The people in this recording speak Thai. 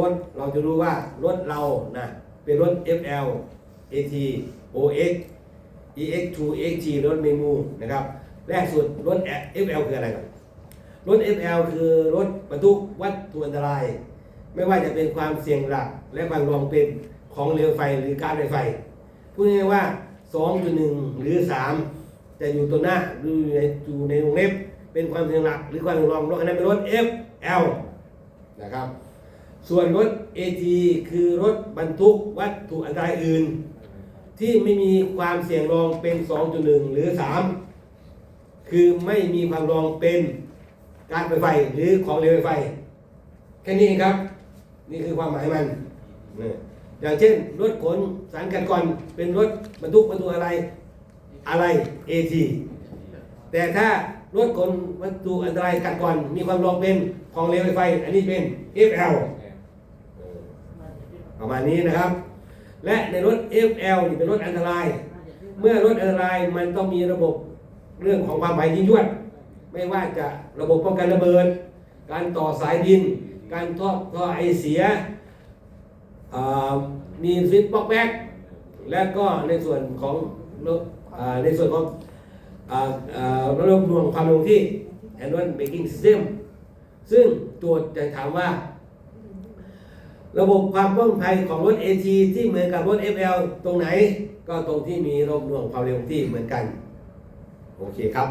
รถเราจะรู้ว่ารถเรานะเป็นรถ FL AT OX EX2 XG รถเมมูนะครับแรกสุดรถ FL คืออะไรก่อนรถ FL คือรถบรรทุกวัตถุอันตราย ไม่ว่าจะเป็นความเสี่ยงหลัก และความรองเป็นของเรือไฟหรือการไฟไฟพูดง่ายๆว่า 2.1 หรือ 3 จะอยู่ตัวหน้าหรืออยู่ในอยู่ในวงเล็บเป็นความเสี่ยงหลัก หรือความเสี่ยงรองรถคันนั้นเป็นรถ FL นะครับ ส่วนรถ AT คือรถบรรทุกวัตถุอันตรายอื่น ที่ไม่มีความเสี่ยงรองเป็น 2.1 หรือ 3 คือไม่มีความรองเป็นการไฟไฟหรือของเหลวไฟไฟแค่นี้เองครับ นี่คือความหมายมันอย่างเช่น รถขนสารกันก่อนเป็นรถบรรทุกบรรทุกอะไรอะไร AT แต่ถ้ารถขนวัตถุอันตรายกันก่อน มีความรองเป็นของเหลวไฟไฟอันนี้เป็น FL ประมาณนี้นะครับ และในรถ FL นี่เป็นรถอันตราย เมื่อรถอันตรายมันต้องมีระบบเรื่องของความหมายยิ่งยวด ไม่ว่าจะระบบป้องกันระเบิด การต่อสายดิน การท่อท่อไอเสียมีสวิตช์ป๊อกแบ็กและก็ในส่วนของอในส่วนของระบบหน่วงความเร็วที่ Annual Braking System ซึ่งตัวจะถามว่า ระบบความปลอดภัยของรถ AT ที่เหมือนกับรถ FL ตรงไหน ก็ตรงที่มีระบบหน่วงความเร็วที่เหมือนกัน โอเคครับ